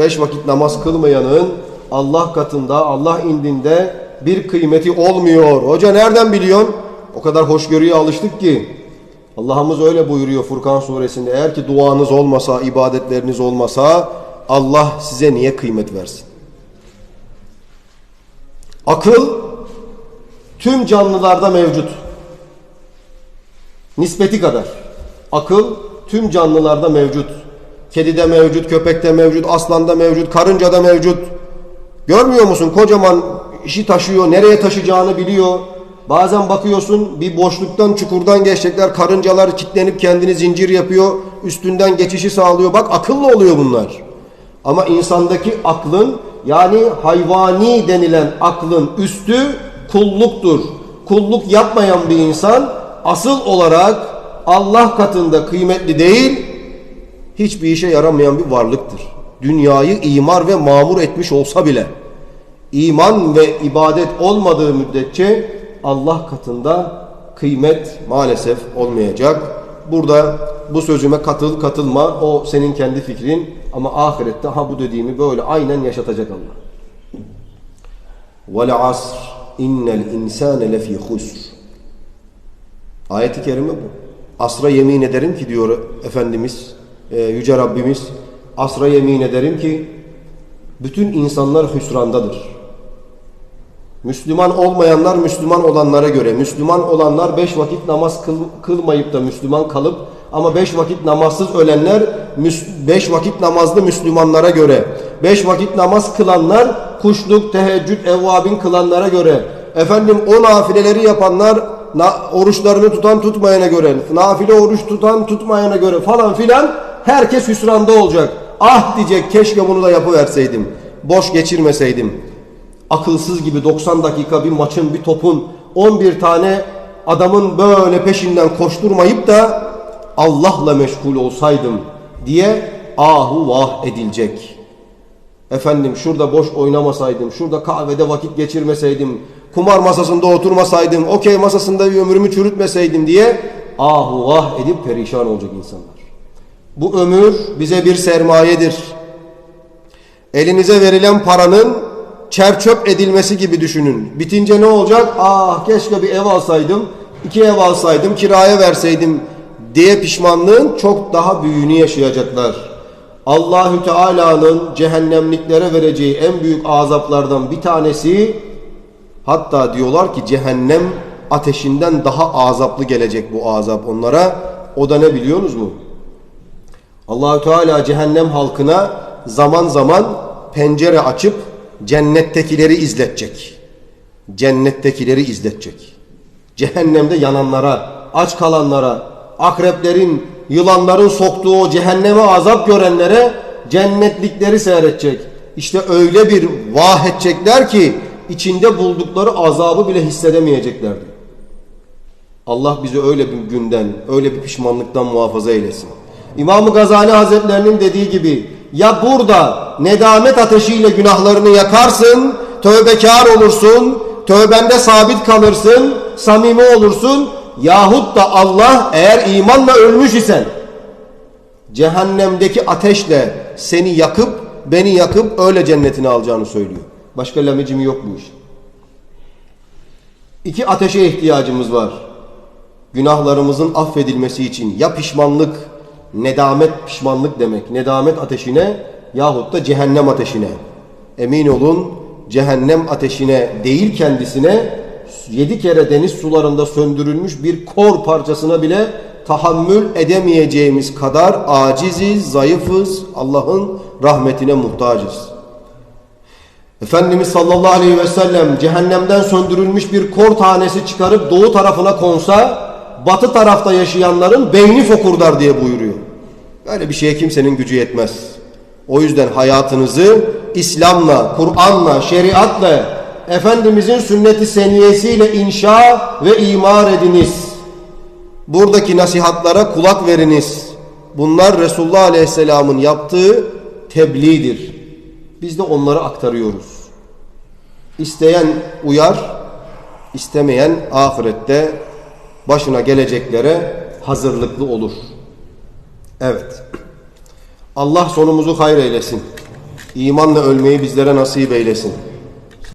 Beş vakit namaz kılmayanın Allah katında, Allah indinde bir kıymeti olmuyor. Hoca nereden biliyorsun? O kadar hoşgörüye alıştık ki. Allah'ımız öyle buyuruyor Furkan suresinde. Eğer ki duanız olmasa, ibadetleriniz olmasa Allah size niye kıymet versin? Akıl tüm canlılarda mevcut. Nispeti kadar. Akıl tüm canlılarda mevcut. Kedide mevcut, köpekte mevcut, aslanda mevcut, karıncada mevcut. Görmüyor musun? Kocaman işi taşıyor, nereye taşıyacağını biliyor. Bazen bakıyorsun bir boşluktan, çukurdan geçecekler. Karıncalar kilitlenip kendini zincir yapıyor. Üstünden geçişi sağlıyor. Bak akıllı oluyor bunlar. Ama insandaki aklın yani hayvani denilen aklın üstü kulluktur. Kulluk yapmayan bir insan asıl olarak Allah katında kıymetli değil, hiçbir işe yaramayan bir varlıktır. Dünyayı imar ve mamur etmiş olsa bile iman ve ibadet olmadığı müddetçe Allah katında kıymet maalesef olmayacak. Burada bu sözüme katıl katılma o senin kendi fikrin ama ahirette ha bu dediğimi böyle aynen yaşatacak Allah. Vel asr innel insane lefî husr. Ayeti kerime bu. Asra yemin ederim ki diyor Efendimiz, e, Yüce Rabbimiz, asra yemin ederim ki bütün insanlar hüsrandadır. Müslüman olmayanlar Müslüman olanlara göre, Müslüman olanlar beş vakit namaz kıl, kılmayıp da Müslüman kalıp ama beş vakit namazsız ölenler beş vakit namazlı Müslümanlara göre, beş vakit namaz kılanlar kuşluk, teheccüd, evvabin kılanlara göre, efendim o nafileleri yapanlar na, oruçlarını tutan tutmayana göre, nafile oruç tutan tutmayana göre falan filan herkes hüsranda olacak. Ah diyecek keşke bunu da yapıverseydim. Boş geçirmeseydim. Akılsız gibi 90 dakika bir maçın bir topun 11 tane adamın böyle peşinden koşturmayıp da Allah'la meşgul olsaydım diye ahu vah edilecek. Efendim şurada boş oynamasaydım, şurada kahvede vakit geçirmeseydim, kumar masasında oturmasaydım, okey masasında bir ömrümü çürütmeseydim diye ahu vah edip perişan olacak insanlar. Bu ömür bize bir sermayedir. Elinize verilen paranın çerçöp edilmesi gibi düşünün. Bitince ne olacak? Ah keşke bir ev alsaydım, iki ev alsaydım, kiraya verseydim diye pişmanlığın çok daha büyüğünü yaşayacaklar. Allahü Teala'nın cehennemliklere vereceği en büyük azaplardan bir tanesi hatta diyorlar ki cehennem ateşinden daha azaplı gelecek bu azap onlara. O da ne biliyorsunuz mu? Allahü Teala cehennem halkına zaman zaman pencere açıp cennettekileri izletecek. Cennettekileri izletecek. Cehennemde yananlara, aç kalanlara, akreplerin, yılanların soktuğu o cehenneme azap görenlere cennetlikleri seyredecek. İşte öyle bir vah edecekler ki içinde buldukları azabı bile hissedemeyeceklerdi. Allah bizi öyle bir günden, öyle bir pişmanlıktan muhafaza eylesin. İmam-ı Gazali Hazretlerinin dediği gibi ya burada nedamet ateşiyle günahlarını yakarsın, tövbekar olursun, tövbende sabit kalırsın, samimi olursun yahut da Allah eğer imanla ölmüş isen cehennemdeki ateşle seni yakıp beni yakıp öyle cennetine alacağını söylüyor. Başka lamicimi yok bu iş. İki ateşe ihtiyacımız var. Günahlarımızın affedilmesi için ya pişmanlık, nedamet pişmanlık demek. Nedamet ateşine yahut da cehennem ateşine. Emin olun cehennem ateşine değil kendisine yedi kere deniz sularında söndürülmüş bir kor parçasına bile tahammül edemeyeceğimiz kadar aciziz, zayıfız, Allah'ın rahmetine muhtacız. Efendimiz sallallahu aleyhi ve sellem cehennemden söndürülmüş bir kor tanesi çıkarıp doğu tarafına konsa batı tarafta yaşayanların beyni fokurdar diye buyuruyor. Böyle bir şeye kimsenin gücü yetmez. O yüzden hayatınızı İslam'la, Kur'an'la, şeriatla, Efendimizin sünneti seniyesiyle inşa ve imar ediniz. Buradaki nasihatlara kulak veriniz. Bunlar Resulullah Aleyhisselam'ın yaptığı tebliğdir. Biz de onları aktarıyoruz. İsteyen uyar, istemeyen ahirette başına geleceklere hazırlıklı olur. Evet. Allah sonumuzu hayır eylesin. İmanla ölmeyi bizlere nasip eylesin.